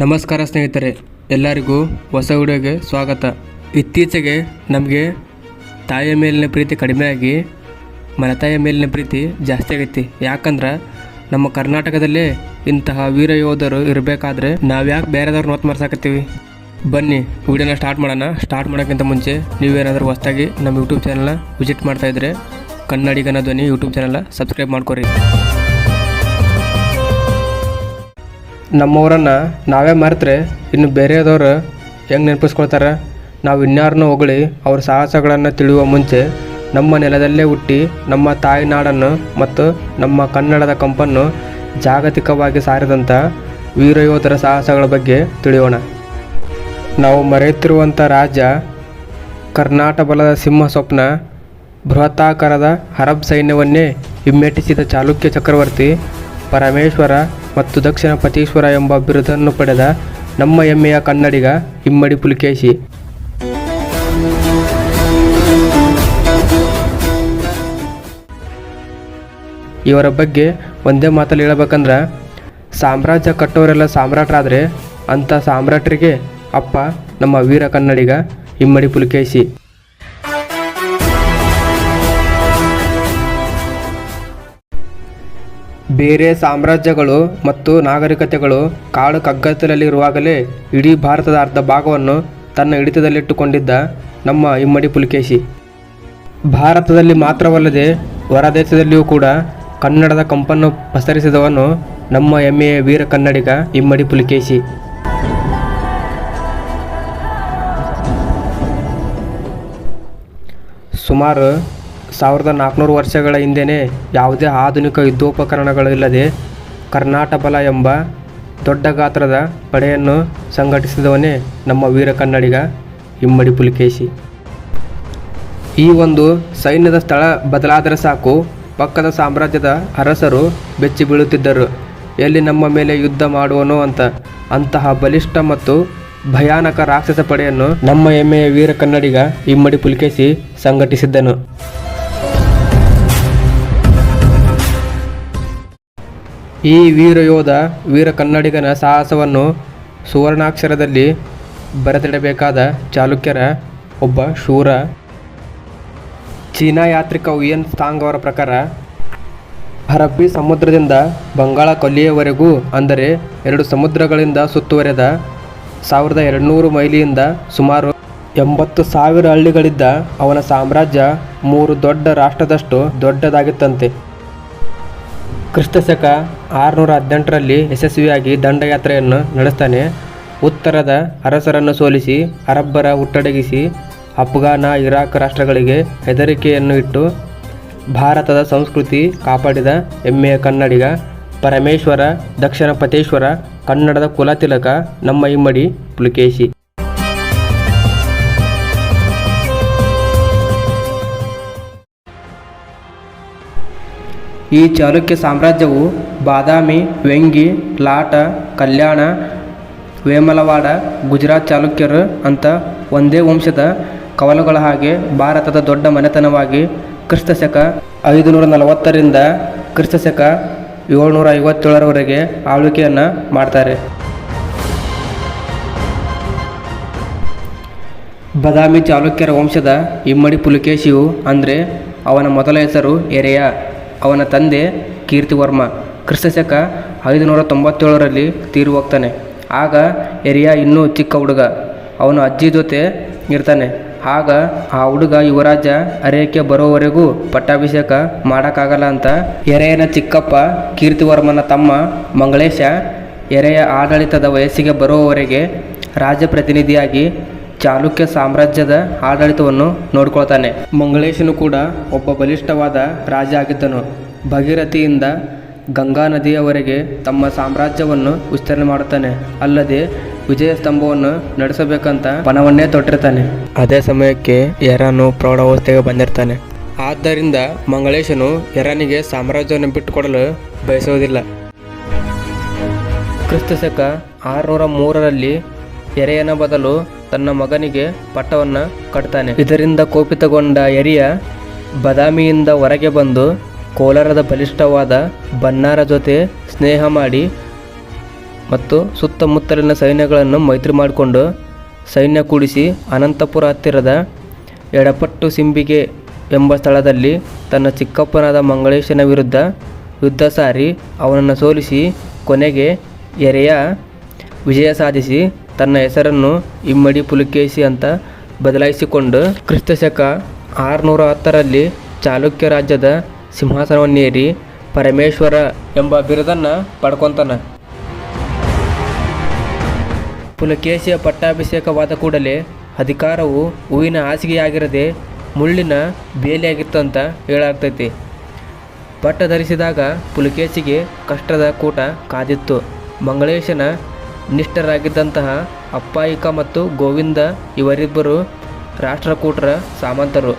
ನಮಸ್ಕಾರ ಸ್ನೇಹಿತರೆ, ಎಲ್ಲರಿಗೂ ಹೊಸ ವಿಡಿಯೋಗೆ ಸ್ವಾಗತ. ಇತ್ತೀಚೆಗೆ ನಮಗೆ ತಾಯಿಯ ಮೇಲಿನ ಪ್ರೀತಿ ಕಡಿಮೆಯಾಗಿ ಮನೆತಾಯಿಯ ಮೇಲಿನ ಪ್ರೀತಿ ಜಾಸ್ತಿ ಆಗೈತಿ. ಯಾಕಂದ್ರೆ ನಮ್ಮ ಕರ್ನಾಟಕದಲ್ಲೇ ಇಂತಹ ವೀರ ಯೋಧರು ಇರಬೇಕಾದ್ರೆ ನಾವ್ಯಾಕೆ ಬೇರೆದವ್ರು ನೋತ್ ಮರ್ಸಾಕತ್ತೀವಿ ಬನ್ನಿ, ವಿಡಿಯೋನ ಸ್ಟಾರ್ಟ್ ಮಾಡೋಣ. ಸ್ಟಾರ್ಟ್ ಮಾಡೋಕ್ಕಿಂತ ಮುಂಚೆ ನೀವೇನಾದರೂ ಹೊಸ್ದಾಗಿ ನಮ್ಮ ಯೂಟ್ಯೂಬ್ ಚಾನಲ್ನ ವಿಸಿಟ್ ಮಾಡ್ತಾಯಿದ್ರೆ ಕನ್ನಡಿಗನ ಧ್ವನಿ ಯೂಟ್ಯೂಬ್ ಚಾನಲ್ನ ಸಬ್ಸ್ಕ್ರೈಬ್ ಮಾಡ್ಕೊರಿ. ನಮ್ಮವರನ್ನು ನಾವೇ ಮರೆತರೆ ಇನ್ನು ಬೇರೆಯದವರು ಹೆಂಗೆ ನೆನಪಿಸ್ಕೊಳ್ತಾರೆ? ನಾವು ಇನ್ಯಾರನ್ನೂ ಹೊಗಳಿ ಅವ್ರ ಸಾಹಸಗಳನ್ನು ತಿಳಿಯುವ ಮುಂಚೆ ನಮ್ಮ ನೆಲದಲ್ಲೇ ಹುಟ್ಟಿ ನಮ್ಮ ತಾಯಿನಾಡನ್ನು ಮತ್ತು ನಮ್ಮ ಕನ್ನಡದ ಕಂಪನ್ನು ಜಾಗತಿಕವಾಗಿ ಸಾರಿದಂಥ ವೀರಯೋಧರ ಸಾಹಸಗಳ ಬಗ್ಗೆ ತಿಳಿಯೋಣ. ನಾವು ಮರೆಯುತ್ತಿರುವಂಥ ರಾಜ್ಯ ಕರ್ನಾಟಕದ ಸಿಂಹ ಸ್ವಪ್ನ ಬೃಹತ್ತಾಕಾರದ ಅರಬ್ ಸೈನ್ಯವನ್ನೇ ಹಿಮ್ಮೆಟ್ಟಿಸಿದ ಚಾಲುಕ್ಯ ಚಕ್ರವರ್ತಿ ಪರಮೇಶ್ವರ ಮತ್ತು ದಕ್ಷಿಣ ಪತೀಶ್ವರ ಎಂಬ ಬಿರುದನ್ನು ಪಡೆದ ನಮ್ಮ ಹೆಮ್ಮೆಯ ಕನ್ನಡಿಗ ಇಮ್ಮಡಿ ಪುಲಿಕೇಶಿ. ಇವರ ಬಗ್ಗೆ ಒಂದೇ ಮಾತಲ್ಲಿ ಹೇಳಬೇಕಂದ್ರೆ, ಸಾಮ್ರಾಜ್ಯ ಕಟ್ಟೋರೆಲ್ಲ ಸಾಮ್ರಾಟರಾದರೆ ಅಂಥ ಸಾಮ್ರಾಟರಿಗೆ ಅಪ್ಪ ನಮ್ಮ ವೀರ ಕನ್ನಡಿಗ ಇಮ್ಮಡಿ ಪುಲಿಕೇಶಿ. ಬೇರೆ ಸಾಮ್ರಾಜ್ಯಗಳು ಮತ್ತು ನಾಗರಿಕತೆಗಳು ಕಾಡು ಕಗ್ಗತ್ತಲಲ್ಲಿರುವಾಗಲೇ ಇಡೀ ಭಾರತದ ಅರ್ಧ ಭಾಗವನ್ನು ತನ್ನ ಹಿಡಿತದಲ್ಲಿಟ್ಟುಕೊಂಡಿದ್ದ ನಮ್ಮ ಇಮ್ಮಡಿ ಪುಲಿಕೇಶಿ. ಭಾರತದಲ್ಲಿ ಮಾತ್ರವಲ್ಲದೆ ಹೊರದೇಶದಲ್ಲಿಯೂ ಕೂಡ ಕನ್ನಡದ ಕಂಪನ್ನು ಪಸರಿಸಿದವನು ನಮ್ಮ ಹೆಮ್ಮೆಯ ವೀರ ಕನ್ನಡಿಗ ಇಮ್ಮಡಿ ಪುಲಿಕೇಶಿ. ಸುಮಾರು ಸಾವಿರದ ನಾಲ್ಕುನೂರು ವರ್ಷಗಳ ಹಿಂದೆಯೇ ಯಾವುದೇ ಆಧುನಿಕ ಯುದ್ಧೋಪಕರಣಗಳಿಲ್ಲದೆ ಕರ್ನಾಟಬಲ ಎಂಬ ದೊಡ್ಡ ಗಾತ್ರದ ಪಡೆಯನ್ನು ಸಂಘಟಿಸಿದವನೇ ನಮ್ಮ ವೀರ ಕನ್ನಡಿಗ ಇಮ್ಮಡಿ ಪುಲಿಕೇಶಿ. ಈ ಒಂದು ಸೈನ್ಯದ ಸ್ಥಳ ಬದಲಾದರೆ ಸಾಕು, ಪಕ್ಕದ ಸಾಮ್ರಾಜ್ಯದ ಅರಸರು ಬೆಚ್ಚಿ ಬೀಳುತ್ತಿದ್ದರು. ಎಲ್ಲಿ ನಮ್ಮ ಮೇಲೆ ಯುದ್ಧ ಮಾಡುವನೋ ಅಂತ, ಅಂತಹ ಬಲಿಷ್ಠ ಮತ್ತು ಭಯಾನಕ ರಾಕ್ಷಸ ಪಡೆಯನ್ನು ನಮ್ಮ ಹೆಮ್ಮೆಯ ವೀರ ಕನ್ನಡಿಗ ಇಮ್ಮಡಿ ಪುಲಿಕೇಶಿ ಸಂಘಟಿಸಿದ್ದನು. ಈ ವೀರ ಯೋಧ ವೀರ ಕನ್ನಡಿಗನ ಸಾಹಸವನ್ನು ಸುವರ್ಣಾಕ್ಷರದಲ್ಲಿ ಬರೆದಿಡಬೇಕಾದ ಚಾಲುಕ್ಯರ ಒಬ್ಬ ಶೂರ. ಚೀನಾ ಯಾತ್ರಿಕ ಉಯನ್ ಸ್ಥಾಂಗ್ ಅವರ ಪ್ರಕಾರ, ಹರಬ್ಬಿ ಸಮುದ್ರದಿಂದ ಬಂಗಾಳ ಕೊಲ್ಲಿಯವರೆಗೂ, ಅಂದರೆ ಎರಡು ಸಮುದ್ರಗಳಿಂದ ಸುತ್ತುವರೆದ ಸಾವಿರದ ಎರಡುನೂರು ಮೈಲಿಯಿಂದ ಸುಮಾರು ಎಂಬತ್ತು ಸಾವಿರ ಹಳ್ಳಿಗಳಿದ್ದ ಅವನ ಸಾಮ್ರಾಜ್ಯ ಮೂರು ದೊಡ್ಡ ರಾಷ್ಟ್ರದಷ್ಟು ದೊಡ್ಡದಾಗಿತ್ತಂತೆ. ಕ್ರಿಸ್ತಶಕ ಆರುನೂರ ಹದಿನೆಂಟರಲ್ಲಿ ಯಶಸ್ವಿಯಾಗಿ ದಂಡಯಾತ್ರೆಯನ್ನು ನಡೆಸ್ತಾನೆ. ಉತ್ತರದ ಅರಸರನ್ನು ಸೋಲಿಸಿ ಅರಬ್ಬರ ಹುಟ್ಟಡಗಿಸಿ ಅಫ್ಘಾನ, ಇರಾಕ್ ರಾಷ್ಟ್ರಗಳಿಗೆ ಹೆದರಿಕೆಯನ್ನು ಇಟ್ಟು ಭಾರತದ ಸಂಸ್ಕೃತಿ ಕಾಪಾಡಿದ ಹೆಮ್ಮೆಯ ಕನ್ನಡಿಗ, ಪರಮೇಶ್ವರ ದಕ್ಷಿಣ ಪತೇಶ್ವರ ಕನ್ನಡದ ಕುಲತಿಲಕ ನಮ್ಮ ಇಮ್ಮಡಿ ಪುಲಿಕೇಶಿ. ಈ ಚಾಲುಕ್ಯ ಸಾಮ್ರಾಜ್ಯವು ಬಾದಾಮಿ, ವೆಂಗಿ, ಲಾಟ, ಕಲ್ಯಾಣ, ವೇಮಲವಾಡ, ಗುಜರಾತ್ ಚಾಲುಕ್ಯರು ಅಂತ ಒಂದೇ ವಂಶದ ಕವಲುಗಳ ಹಾಗೆ ಭಾರತದ ದೊಡ್ಡ ಮನೆತನವಾಗಿ ಕ್ರಿಸ್ತಶಕ ಐದುನೂರ ನಲವತ್ತರಿಂದ ಕ್ರಿಸ್ತಶಕ ಏಳ್ನೂರ ಐವತ್ತೇಳರವರೆಗೆ ಆಳ್ವಿಕೆಯನ್ನು ಮಾಡ್ತಾರೆ. ಬದಾಮಿ ಚಾಲುಕ್ಯರ ವಂಶದ ಇಮ್ಮಡಿ ಪುಲಿಕೇಶಿಯು ಅಂದರೆ ಅವನ ಮೊದಲ ಹೆಸರು ಎರೆಯ. ಅವನ ತಂದೆ ಕೀರ್ತಿವರ್ಮ ಕ್ರಿಸ್ತಶಕ ಐದುನೂರ ತೊಂಬತ್ತೇಳರಲ್ಲಿ ತೀರಿ ಹೋಗ್ತಾನೆ ಆಗ ಎರಿಯ ಇನ್ನೂ ಚಿಕ್ಕ ಹುಡುಗ, ಅವನು ಅಜ್ಜಿ ಜೊತೆ ಇರ್ತಾನೆ. ಆಗ ಆ ಹುಡುಗ ಯುವರಾಜ ಅರೇಕೆ ಬರೋವರೆಗೂ ಪಟ್ಟಾಭಿಷೇಕ ಮಾಡೋಕ್ಕಾಗಲ್ಲ ಅಂತ ಎರೆಯನ ಚಿಕ್ಕಪ್ಪ ಕೀರ್ತಿವರ್ಮನ ತಮ್ಮ ಮಂಗಳೇಶ ಎರೆಯ ಆಡಳಿತದ ವಯಸ್ಸಿಗೆ ಬರುವವರೆಗೆ ರಾಜಪ್ರತಿನಿಧಿಯಾಗಿ ಚಾಲುಕ್ಯ ಸಾಮ್ರಾಜ್ಯದ ಆಡಳಿತವನ್ನು ನೋಡ್ಕೊಳ್ತಾನೆ. ಮಂಗಳೇಶನು ಕೂಡ ಒಬ್ಬ ಬಲಿಷ್ಠವಾದ ರಾಜ ಆಗಿದ್ದನು. ಭಗೀರಥಿಯಿಂದ ಗಂಗಾ ನದಿಯವರೆಗೆ ತಮ್ಮ ಸಾಮ್ರಾಜ್ಯವನ್ನು ವಿಸ್ತರಣೆ ಮಾಡುತ್ತಾನೆ. ಅಲ್ಲದೆ ವಿಜಯ ಸ್ತಂಭವನ್ನು ನಡೆಸಬೇಕಂತ ಪಣವನ್ನೇ ತೊಟ್ಟಿರ್ತಾನೆ. ಅದೇ ಸಮಯಕ್ಕೆ ಯರಾನು ಪ್ರೌಢಾವಸ್ಥೆಗೆ ಬಂದಿರ್ತಾನೆ. ಆದ್ದರಿಂದ ಮಂಗಳೇಶನು ಯರಾನಿಗೆ ಸಾಮ್ರಾಜ್ಯವನ್ನು ಬಿಟ್ಟುಕೊಡಲು ಬಯಸುವುದಿಲ್ಲ. ಕ್ರಿಸ್ತಶಕ ಆರುನೂರ ಮೂರರಲ್ಲಿ ಎರೆಯನ ಬದಲು ತನ್ನ ಮಗನಿಗೆ ಪಟ್ಟವನ್ನು ಕಟ್ತಾನೆ. ಇದರಿಂದ ಕೋಪಿತಗೊಂಡ ಎರಿಯ ಬದಾಮಿಯಿಂದ ಹೊರಗೆ ಬಂದು ಕೋಲಾರದ ಬಲಿಷ್ಠವಾದ ಬನ್ನಾರ ಜೊತೆ ಸ್ನೇಹ ಮಾಡಿ ಮತ್ತು ಸುತ್ತಮುತ್ತಲಿನ ಸೈನ್ಯಗಳನ್ನು ಮೈತ್ರಿ ಮಾಡಿಕೊಂಡು ಸೈನ್ಯ ಕೂಡಿಸಿ ಅನಂತಪುರ ಹತ್ತಿರದ ಎಡಪಟ್ಟು ಸಿಂಬಿಗೆ ಎಂಬ ಸ್ಥಳದಲ್ಲಿ ತನ್ನ ಚಿಕ್ಕಪ್ಪನಾದ ಮಂಗಳೇಶನ ವಿರುದ್ಧ ಯುದ್ಧ ಸಾರಿ ಅವನನ್ನು ಸೋಲಿಸಿ ಕೊನೆಗೆ ಎರೆಯ ವಿಜಯ ಸಾಧಿಸಿ ತನ್ನ ಹೆಸರನ್ನು ಇಮ್ಮಡಿ ಪುಲಕೇಶಿ ಅಂತ ಬದಲಾಯಿಸಿಕೊಂಡು ಕ್ರಿಸ್ತಶಕ ಆರುನೂರ ಹತ್ತರಲ್ಲಿ ಚಾಲುಕ್ಯ ರಾಜ್ಯದ ಸಿಂಹಾಸನವನ್ನೇರಿ ಪರಮೇಶ್ವರ ಎಂಬ ಬಿರುದನ್ನು ಪಡ್ಕೊತಾನ. ಪುಲಕೇಶಿಯ ಪಟ್ಟಾಭಿಷೇಕವಾದ ಕೂಡಲೇ ಅಧಿಕಾರವು ಹೂವಿನ ಹಾಸಿಗೆಯಾಗಿರದೆ ಮುಳ್ಳಿನ ಬೇಲಿಯಾಗಿತ್ತು ಅಂತ ಹೇಳಾಗ್ತೈತಿ. ಪಟ್ಟ ಧರಿಸಿದಾಗ ಪುಲಕೇಶಿಗೆ ಕಷ್ಟದ ಕೂಟ ಕಾದಿತ್ತು. ಮಂಗಳೇಶನ ನಿಷ್ಠರಾಗಿದ್ದಂತಹ ಅಪ್ಪಾಯಿಕ ಮತ್ತು ಗೋವಿಂದ ಇವರಿಬ್ಬರು ರಾಷ್ಟ್ರಕೂಟರ ಸಾಮಂತರು.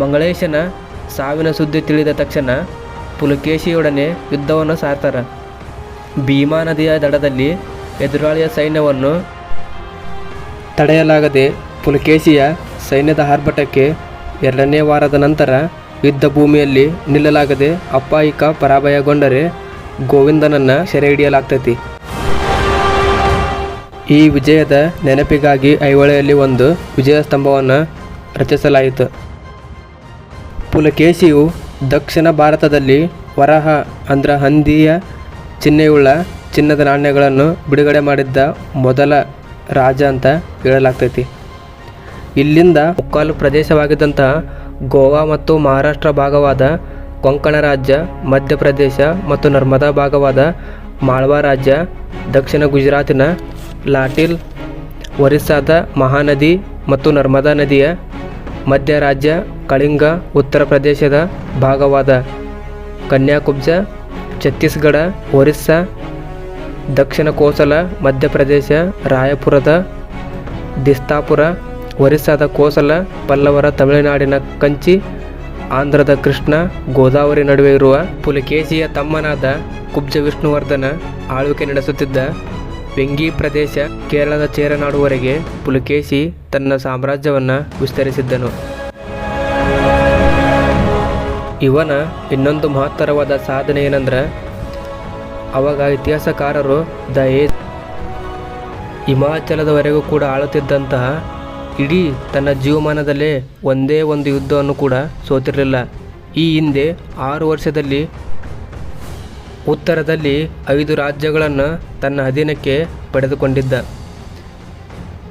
ಮಂಗಳೇಶನ ಸಾವಿನ ಸುದ್ದಿ ತಿಳಿದ ತಕ್ಷಣ ಪುಲಕೇಶಿಯೊಡನೆ ಯುದ್ಧವನ್ನು ಸಾರ್ತಾರೆ. ಭೀಮಾ ನದಿಯ ದಡದಲ್ಲಿ ಎದುರಾಳಿಯ ಸೈನ್ಯವನ್ನು ತಡೆಯಲಾಗದೆ ಪುಲಕೇಶಿಯ ಸೈನ್ಯದ ಆರ್ಭಟಕ್ಕೆ ಎರಡನೇ ವಾರದ ನಂತರ ಯುದ್ಧ ಭೂಮಿಯಲ್ಲಿ ನಿಲ್ಲಲಾಗದೆ ಅಪ್ಪಾಯಿಕ ಪರಾಭಯಗೊಂಡರೆ ಗೋವಿಂದನನ್ನು ಸೆರೆ ಹಿಡಿಯಲಾಗ್ತೈತಿ. ಈ ವಿಜಯದ ನೆನಪಿಗಾಗಿ ಐಹೊಳೆಯಲ್ಲಿ ಒಂದು ವಿಜಯ ಸ್ತಂಭವನ್ನು ರಚಿಸಲಾಯಿತು. ಪುಲಕೇಶಿಯು ದಕ್ಷಿಣ ಭಾರತದಲ್ಲಿ ವರಹ, ಅಂದ್ರ ಹಂದಿಯ ಚಿಹ್ನೆಯುಳ್ಳ ಚಿನ್ನದ ನಾಣ್ಯಗಳನ್ನು ಬಿಡುಗಡೆ ಮಾಡಿದ್ದ ಮೊದಲ ರಾಜ ಅಂತ ಹೇಳಲಾಗ್ತೈತಿ. ಇಲ್ಲಿಂದ ಮುಕ್ಕಾಲು ಪ್ರದೇಶವಾಗಿದ್ದಂತಹ ಗೋವಾ ಮತ್ತು ಮಹಾರಾಷ್ಟ್ರ ಭಾಗವಾದ ಕೊಂಕಣ ರಾಜ್ಯ, ಮಧ್ಯಪ್ರದೇಶ ಮತ್ತು ನರ್ಮದಾ ಭಾಗವಾದ ಮಾಳ್ವಾ ರಾಜ್ಯ, ದಕ್ಷಿಣ ಗುಜರಾತಿನ ಲಾಟಿಲ್, ಒರಿಸ್ಸಾದ ಮಹಾನದಿ ಮತ್ತು ನರ್ಮದಾ ನದಿಯ ಮಧ್ಯ ರಾಜ್ಯ ಕಳಿಂಗ ಉತ್ತರ ಪ್ರದೇಶದ ಭಾಗವಾದ ಕನ್ಯಾಕುಬ್ಜ, ಛತ್ತೀಸ್ಗಢ, ಒರಿಸ್ಸಾ, ದಕ್ಷಿಣ ಕೋಸಲ, ಮಧ್ಯಪ್ರದೇಶ, ರಾಯಪುರದ, ದಿಸ್ತಾಪುರ, ಒರಿಸ್ಸಾದ ಕೋಸಲ, ಪಲ್ಲವರ ತಮಿಳುನಾಡಿನ ಕಂಚಿ, ಆಂಧ್ರದ ಕೃಷ್ಣ, ಗೋದಾವರಿ ನಡುವೆ ಇರುವ ಪುಲಕೇಶಿಯ ತಮ್ಮನಾದ ಕುಬ್ಜ ವಿಷ್ಣುವರ್ಧನ ಆಳ್ವಿಕೆ ನಡೆಸುತ್ತಿದ್ದ ವೆಂಗಿ ಪ್ರದೇಶ ಕೇರಳದ ಚೇರನಾಡುವರೆಗೆ ಪುಲಕೇಶಿ ತನ್ನ ಸಾಮ್ರಾಜ್ಯವನ್ನು ವಿಸ್ತರಿಸಿದ್ದನು. ಇವನ ಇನ್ನೊಂದು ಮಹತ್ತರವಾದ ಸಾಧನೆ ಏನಂದ್ರೆ, ಅವಾಗ ಇತಿಹಾಸಕಾರರು ದ ಏಜ್ ಹಿಮಾಚಲದವರೆಗೂ ಕೂಡ ಆಳುತ್ತಿದ್ದಂತಹ ಇಡೀ ತನ್ನ ಜೀವಮಾನದಲ್ಲೇ ಒಂದೇ ಒಂದು ಯುದ್ಧವನ್ನು ಕೂಡ ಸೋತಿರಲಿಲ್ಲ. ಈ ಹಿಂದೆ ಆರು ವರ್ಷದಲ್ಲಿ ಉತ್ತರದಲ್ಲಿ ಐದು ರಾಜ್ಯಗಳನ್ನು ತನ್ನ ಅಧೀನಕ್ಕೆ ಪಡೆದುಕೊಂಡಿದ್ದ.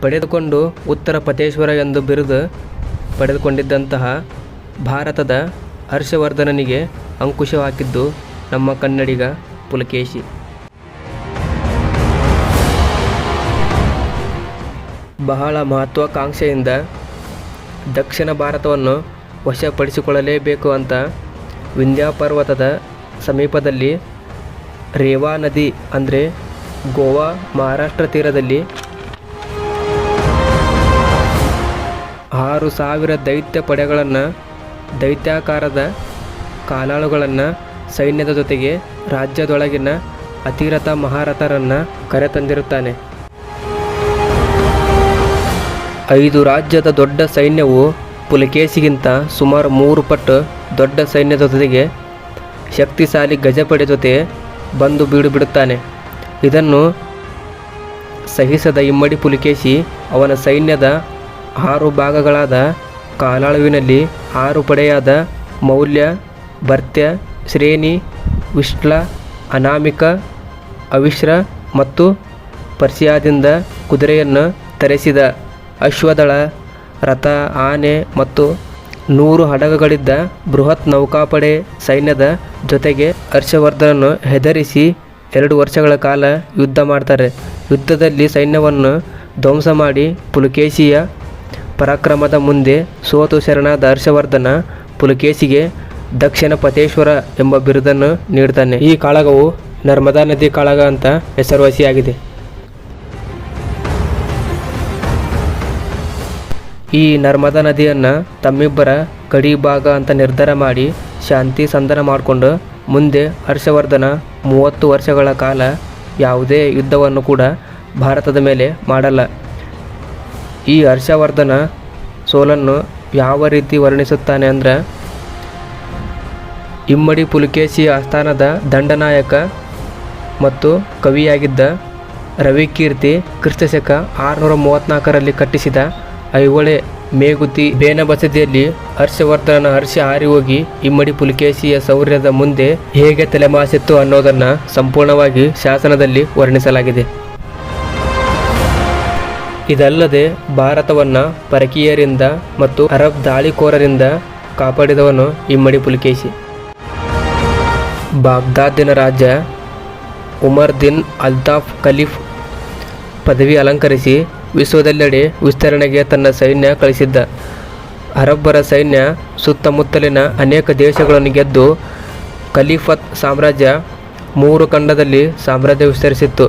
ಪಡೆದುಕೊಂಡು ಉತ್ತರ ಪತೇಶ್ವರ ಎಂದು ಬಿರುದು ಪಡೆದುಕೊಂಡಿದ್ದಂತಹ ಭಾರತದ ಹರ್ಷವರ್ಧನನಿಗೆ ಅಂಕುಶ ಹಾಕಿದ್ದು ನಮ್ಮ ಕನ್ನಡಿಗ ಪುಲಕೇಶಿ. ಬಹಳ ಮಹತ್ವಾಕಾಂಕ್ಷೆಯಿಂದ ದಕ್ಷಿಣ ಭಾರತವನ್ನು ವಶಪಡಿಸಿಕೊಳ್ಳಲೇಬೇಕು ಅಂತ ವಿಂಧ್ಯಾಪರ್ವತದ ಸಮೀಪದಲ್ಲಿ ರೇವಾ ನದಿ ಅಂದರೆ ಗೋವಾ, ಮಹಾರಾಷ್ಟ್ರ ತೀರದಲ್ಲಿ. ಆರು ಸಾವಿರ ದೈತ್ಯ ಪಡೆಗಳನ್ನು, ದೈತ್ಯಾಕಾರದ ಕಾಲಾಳುಗಳನ್ನು, ಸೈನ್ಯದ ಜೊತೆಗೆ ರಾಜ್ಯದೊಳಗಿನ ಅತಿರಥ ಮಹಾರಥರನ್ನು ಕರೆತಂದಿರುತ್ತಾನೆ. ಐದು ರಾಜ್ಯದ ದೊಡ್ಡ ಸೈನ್ಯವು ಪುಲಕೇಶಿಗಿಂತ ಸುಮಾರು ಮೂರು ಪಟ್ಟು ದೊಡ್ಡ ಸೈನ್ಯದ ಜೊತೆಗೆ ಶಕ್ತಿಶಾಲಿ ಗಜಪಡೆ ಜೊತೆ ಬಂದು ಬೀಡು ಬಿಡುತ್ತಾನೆ. ಇದನ್ನು ಸಹಿಸದ ಇಮ್ಮಡಿ ಪುಲಿಕೇಶಿ ಅವನ ಸೈನ್ಯದ ಆರು ಭಾಗಗಳಾದ ಕಾಲಾಳುವಿನಲ್ಲಿ ಆರು ಪಡೆಯಾದ ಮೌಲ್ಯ, ಭರ್ತ್ಯ, ಶ್ರೇಣಿ ವಿಶ್ಲ ಅನಾಮಿಕ, ಅವಿಶ್ರ ಮತ್ತು ಪರ್ಷಿಯಾದಿಂದ ಕುದುರೆಯನ್ನು ತರಿಸಿದ ಅಶ್ವದಳ, ರಥ, ಆನೆ ಮತ್ತು ನೂರು ಹಡಗಗಳಿದ್ದ ಬೃಹತ್ ನೌಕಾಪಡೆ ಸೈನ್ಯದ ಜೊತೆಗೆ ಹರ್ಷವರ್ಧನನ್ನು ಹೆದರಿಸಿ ಎರಡು ವರ್ಷಗಳ ಕಾಲ ಯುದ್ಧ ಮಾಡ್ತಾರೆ. ಯುದ್ಧದಲ್ಲಿ ಸೈನ್ಯವನ್ನು ಧ್ವಂಸ ಮಾಡಿ ಪುಲಕೇಶಿಯ ಪರಾಕ್ರಮದ ಮುಂದೆ ಸೋತು ಶರಣಾದ ಹರ್ಷವರ್ಧನ ಪುಲಕೇಶಿಗೆ ದಕ್ಷಿಣ ಪತೇಶ್ವರ ಎಂಬ ಬಿರುದನ್ನು ನೀಡ್ತಾನೆ. ಈ ಕಾಳಗವು ನರ್ಮದಾ ನದಿ ಕಾಳಗ ಅಂತ ಹೆಸರುವಾಸಿಯಾಗಿದೆ. ಈ ನರ್ಮದಾ ನದಿಯನ್ನು ತಮ್ಮಿಬ್ಬರ ಗಡಿ ಭಾಗ ಅಂತ ನಿರ್ಧಾರ ಮಾಡಿ ಶಾಂತಿ ಸಂಧಾನ ಮಾಡಿಕೊಂಡು ಮುಂದೆ ಹರ್ಷವರ್ಧನ ಮೂವತ್ತು ವರ್ಷಗಳ ಕಾಲ ಯಾವುದೇ ಯುದ್ಧವನ್ನು ಕೂಡ ಭಾರತದ ಮೇಲೆ ಮಾಡಲ್ಲ. ಈ ಹರ್ಷವರ್ಧನ ಸೋಲನ್ನು ಯಾವ ರೀತಿ ವರ್ಣಿಸುತ್ತಾನೆ ಅಂದರೆ ಇಮ್ಮಡಿ ಪುಲಕೇಶಿ ಆಸ್ಥಾನದ ದಂಡನಾಯಕ ಮತ್ತು ಕವಿಯಾಗಿದ್ದ ರವಿಕೀರ್ತಿ ಕ್ರಿಸ್ತಶಕ ಆರುನೂರ ಮೂವತ್ತ್ನಾಲ್ಕರಲ್ಲಿ ಕಟ್ಟಿಸಿದ ಐಹೊಳೆ ಮೇಗುತಿ ಬೇನ ಬಸದಿಯಲ್ಲಿ ಹರ್ಷವರ್ಧನನ ಹರ್ಷ ಹಾರಿ ಹೋಗಿ ಇಮ್ಮಡಿ ಪುಲಿಕೇಶಿಯ ಶೌರ್ಯದ ಮುಂದೆ ಹೇಗೆ ತಲೆಮಾಸಿತ್ತು ಅನ್ನೋದನ್ನ ಸಂಪೂರ್ಣವಾಗಿ ಶಾಸನದಲ್ಲಿ ವರ್ಣಿಸಲಾಗಿದೆ. ಇದಲ್ಲದೆ ಭಾರತವನ್ನ ಪರಕೀಯರಿಂದ ಮತ್ತು ಅರಬ್ ದಾಳಿಕೋರರಿಂದ ಕಾಪಾಡಿದವನು ಇಮ್ಮಡಿ ಪುಲಿಕೇಶಿ. ಬಾಗ್ದಾದಿನ ರಾಜ ಉಮರ್ ದಿನ್ ಅಲ್ತಾಫ್ ಖಲೀಫ್ ಪದವಿ ಅಲಂಕರಿಸಿ ವಿಶ್ವದೆಲ್ಲೆಡೆ ವಿಸ್ತರಣೆಗೆ ತನ್ನ ಸೈನ್ಯ ಕಳಿಸಿದ್ದ. ಅರಬ್ಬರ ಸೈನ್ಯ ಸುತ್ತಮುತ್ತಲಿನ ಅನೇಕ ದೇಶಗಳನ್ನು ಗೆದ್ದು ಖಲೀಫತ್ ಸಾಮ್ರಾಜ್ಯ ಮೂರು ಖಂಡದಲ್ಲಿ ಸಾಮ್ರಾಜ್ಯ ವಿಸ್ತರಿಸಿತ್ತು.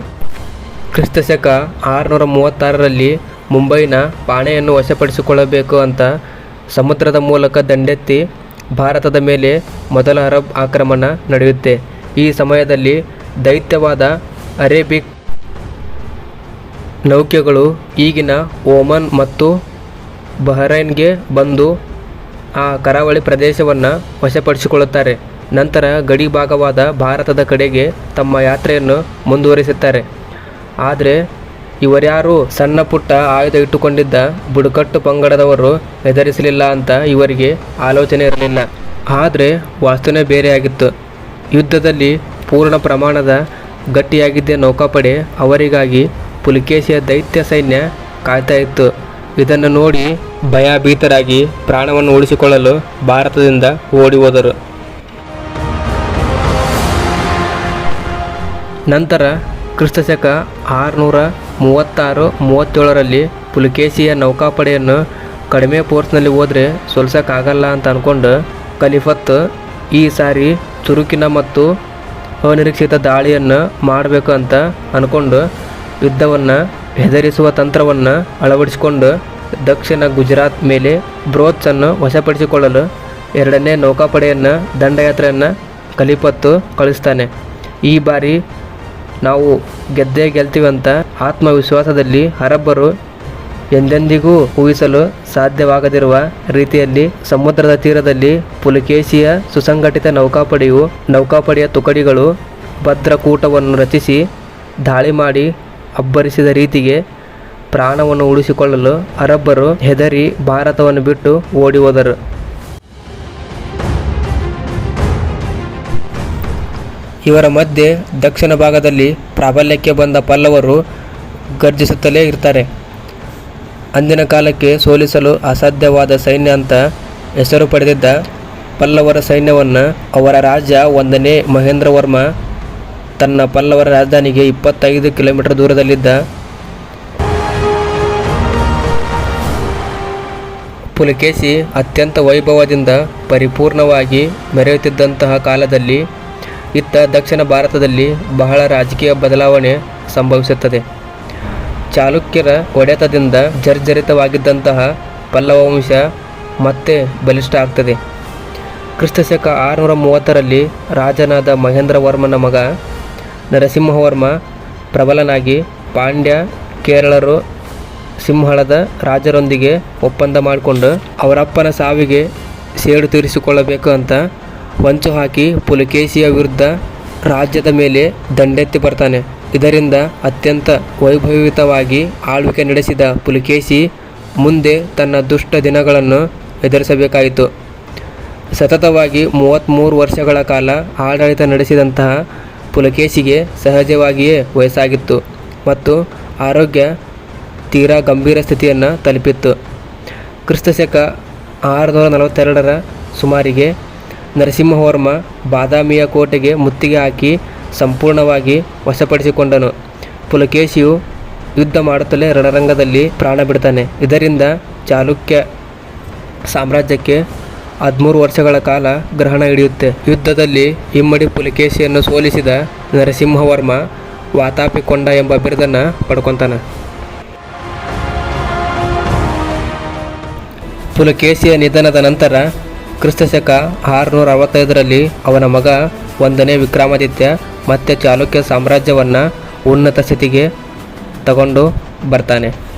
ಕ್ರಿಸ್ತಶಕ ಆರುನೂರ ಮೂವತ್ತಾರರಲ್ಲಿ ಮುಂಬೈನ ಪಾಣೆಯನ್ನು ವಶಪಡಿಸಿಕೊಳ್ಳಬೇಕು ಅಂತ ಸಮುದ್ರದ ಮೂಲಕ ದಂಡೆತ್ತಿ ಭಾರತದ ಮೇಲೆ ಮೊದಲ ಅರಬ್ ಆಕ್ರಮಣ ನಡೆಯುತ್ತೆ. ಈ ಸಮಯದಲ್ಲಿ ದೈತ್ಯವಾದ ಅರೇಬಿಕ್ ನೌಕೆಗಳು ಈಗಿನ ಓಮನ್ ಮತ್ತು ಬಹರೈನ್ಗೆ ಬಂದು ಆ ಕರಾವಳಿ ಪ್ರದೇಶವನ್ನು ವಶಪಡಿಸಿಕೊಳ್ಳುತ್ತಾರೆ. ನಂತರ ಗಡಿ ಭಾಗವಾದ ಭಾರತದ ಕಡೆಗೆ ತಮ್ಮ ಯಾತ್ರೆಯನ್ನು ಮುಂದುವರಿಸುತ್ತಾರೆ. ಆದರೆ ಇವರ್ಯಾರು ಸಣ್ಣ ಪುಟ್ಟ ಆಯುಧ ಇಟ್ಟುಕೊಂಡಿದ್ದ ಬುಡಕಟ್ಟು ಪಂಗಡದವರು ಹೆದರಿಸಲಿಲ್ಲ ಅಂತ ಇವರಿಗೆ ಆಲೋಚನೆ ಇರಲಿಲ್ಲ. ಆದರೆ ವಾಸ್ತುನೇ ಬೇರೆಯಾಗಿತ್ತು. ಯುದ್ಧದಲ್ಲಿ ಪೂರ್ಣ ಪ್ರಮಾಣದ ಗಟ್ಟಿಯಾಗಿದ್ದ ನೌಕಾಪಡೆ ಅವರಿಗಾಗಿ ಪುಲಿಕೇಶಿಯ ದೈತ್ಯ ಸೈನ್ಯ ಕಾಯ್ತಾ ಇತ್ತು. ಇದನ್ನು ನೋಡಿ ಭಯಭೀತರಾಗಿ ಪ್ರಾಣವನ್ನು ಉಳಿಸಿಕೊಳ್ಳಲು ಭಾರತದಿಂದ ಓಡಿ ಹೋದರು. ನಂತರ ಕ್ರಿಸ್ತಶಕ ಆರುನೂರ ಮೂವತ್ತಾರು ಮೂವತ್ತೇಳರಲ್ಲಿ ಪುಲಿಕೇಶಿಯ ನೌಕಾಪಡೆಯನ್ನು ಕಡಿಮೆ ಫೋರ್ಸ್ನಲ್ಲಿ ಹೋದರೆ ಸೊಲ್ಸೋಕ್ಕಾಗಲ್ಲ ಅಂತ ಅಂದ್ಕೊಂಡು ಖಲೀಫತ್ ಈ ಸಾರಿ ಚುರುಕಿನ ಮತ್ತು ಅನಿರೀಕ್ಷಿತ ದಾಳಿಯನ್ನು ಮಾಡಬೇಕು ಅಂತ ಅಂದ್ಕೊಂಡು ಯುದ್ಧವನ್ನು ಹೆದರಿಸುವ ತಂತ್ರವನ್ನು ಅಳವಡಿಸಿಕೊಂಡು ದಕ್ಷಿಣ ಗುಜರಾತ್ ಮೇಲೆ ಬ್ರೋತ್ಸನ್ನು ವಶಪಡಿಸಿಕೊಳ್ಳಲು ಎರಡನೇ ನೌಕಾಪಡೆಯನ್ನು ದಂಡಯಾತ್ರೆಯನ್ನು ಕಲಿಪತ್ತು ಕಳಿಸ್ತಾನೆ. ಈ ಬಾರಿ ನಾವು ಗೆದ್ದೇ ಗೆಲ್ತೀವಂತ ಆತ್ಮವಿಶ್ವಾಸದಲ್ಲಿ ಅರಬ್ಬರು ಎಂದೆಂದಿಗೂ ಊಹಿಸಲು ಸಾಧ್ಯವಾಗದಿರುವ ರೀತಿಯಲ್ಲಿ ಸಮುದ್ರದ ತೀರದಲ್ಲಿ ಪುಲಕೇಶಿಯ ಸುಸಂಘಟಿತ ನೌಕಾಪಡೆಯು ನೌಕಾಪಡೆಯ ತುಕಡಿಗಳು ಭದ್ರಕೂಟವನ್ನು ರಚಿಸಿ ದಾಳಿ ಮಾಡಿ ಅಬ್ಬರಿಸಿದ ರೀತಿಗೆ ಪ್ರಾಣವನ್ನು ಉಳಿಸಿಕೊಳ್ಳಲು ಅರಬ್ಬರು ಹೆದರಿ ಭಾರತವನ್ನು ಬಿಟ್ಟು ಓಡಿ ಹೋದರು ಇವರ ಮಧ್ಯೆ ದಕ್ಷಿಣ ಭಾಗದಲ್ಲಿ ಪ್ರಾಬಲ್ಯಕ್ಕೆ ಬಂದ ಪಲ್ಲವರು ಗರ್ಜಿಸುತ್ತಲೇ ಇರ್ತಾರೆ. ಅಂದಿನ ಕಾಲಕ್ಕೆ ಸೋಲಿಸಲು ಅಸಾಧ್ಯವಾದ ಸೈನ್ಯ ಅಂತ ಹೆಸರು ಪಡೆದಿದ್ದ ಪಲ್ಲವರ ಸೈನ್ಯವನ್ನು ಅವರ ರಾಜ ಒಂದನೇ ಮಹೇಂದ್ರವರ್ಮ ತನ್ನ ಪಲ್ಲವರ ರಾಜಧಾನಿಗೆ ಇಪ್ಪತ್ತೈದು ಕಿಲೋಮೀಟರ್ ದೂರದಲ್ಲಿದ್ದ ಪುಲಕೇಶಿ ಅತ್ಯಂತ ವೈಭವದಿಂದ ಪರಿಪೂರ್ಣವಾಗಿ ಮೆರೆಯುತ್ತಿದ್ದಂತಹ ಕಾಲದಲ್ಲಿ, ಇತ್ತ ದಕ್ಷಿಣ ಭಾರತದಲ್ಲಿ ಬಹಳ ರಾಜಕೀಯ ಬದಲಾವಣೆ ಸಂಭವಿಸುತ್ತದೆ. ಚಾಲುಕ್ಯರ ಒಡೆತದಿಂದ ಜರ್ಜರಿತವಾಗಿದ್ದಂತಹ ಪಲ್ಲವ ವಂಶ ಮತ್ತೆ ಬಲಿಷ್ಠ ಆಗ್ತದೆ. ಕ್ರಿಸ್ತಶಕ ಆರುನೂರ ಮೂವತ್ತರಲ್ಲಿ ರಾಜನಾದ ಮಹೇಂದ್ರವರ್ಮನ ಮಗ ನರಸಿಂಹವರ್ಮ ಪ್ರಬಲನಾಗಿ ಪಾಂಡ್ಯ ಕೇರಳರು ಸಿಂಹಳದ ರಾಜರೊಂದಿಗೆ ಒಪ್ಪಂದ ಮಾಡಿಕೊಂಡು ಅವರಪ್ಪನ ಸಾವಿಗೆ ಸೇಡು ತೀರಿಸಿಕೊಳ್ಳಬೇಕು ಅಂತ ಹೊಂಚು ಹಾಕಿ ಪುಲಕೇಶಿಯ ವಿರುದ್ಧ ರಾಜ್ಯದ ಮೇಲೆ ದಂಡೆತ್ತಿ ಬರ್ತಾನೆ. ಇದರಿಂದ ಅತ್ಯಂತ ವೈಭವಿತವಾಗಿ ಆಳ್ವಿಕೆ ನಡೆಸಿದ ಪುಲಕೇಶಿ ಮುಂದೆ ತನ್ನ ದುಷ್ಟ ದಿನಗಳನ್ನು ಎದುರಿಸಬೇಕಾಯಿತು. ಸತತವಾಗಿ ಮೂವತ್ತ್ಮೂರು ವರ್ಷಗಳ ಕಾಲ ಆಡಳಿತ ನಡೆಸಿದಂತಹ ಪುಲಕೇಶಿಗೆ ಸಹಜವಾಗಿಯೇ ವಯಸ್ಸಾಗಿತ್ತು ಮತ್ತು ಆರೋಗ್ಯ ತೀರಾ ಗಂಭೀರ ಸ್ಥಿತಿಯನ್ನು ತಲುಪಿತ್ತು. ಕ್ರಿಸ್ತಶಕ ಆರುನೂರ ನಲವತ್ತೆರಡರ ಸುಮಾರಿಗೆ ನರಸಿಂಹವರ್ಮ ಬಾದಾಮಿಯ ಕೋಟೆಗೆ ಮುತ್ತಿಗೆ ಹಾಕಿ ಸಂಪೂರ್ಣವಾಗಿ ವಶಪಡಿಸಿಕೊಂಡನು. ಪುಲಕೇಶಿಯು ಯುದ್ಧ ಮಾಡುತ್ತಲೇ ರಣರಂಗದಲ್ಲಿ ಪ್ರಾಣ ಬಿಡ್ತಾನೆ. ಇದರಿಂದ ಚಾಲುಕ್ಯ ಸಾಮ್ರಾಜ್ಯಕ್ಕೆ ಹದಿಮೂರು ವರ್ಷಗಳ ಕಾಲ ಗ್ರಹಣ ಹಿಡಿಯುತ್ತೆ. ಯುದ್ಧದಲ್ಲಿ ಇಮ್ಮಡಿ ಪುಲಕೇಶಿಯನ್ನು ಸೋಲಿಸಿದ ನರಸಿಂಹವರ್ಮ ವಾತಾಪಿಕೊಂಡ ಎಂಬ ಬಿರುದನ್ನು ಪಡ್ಕೊತಾನೆ. ಪುಲಕೇಶಿಯ ನಿಧನದ ನಂತರ ಕ್ರಿಸ್ತಶಕ ಆರುನೂರ ಅರವತ್ತೈದರಲ್ಲಿ ಅವನ ಮಗ ಒಂದನೇ ವಿಕ್ರಮಾದಿತ್ಯ ಮತ್ತೆ ಚಾಲುಕ್ಯ ಸಾಮ್ರಾಜ್ಯವನ್ನು ಉನ್ನತ ಸ್ಥಿತಿಗೆ ತಗೊಂಡು ಬರ್ತಾನೆ.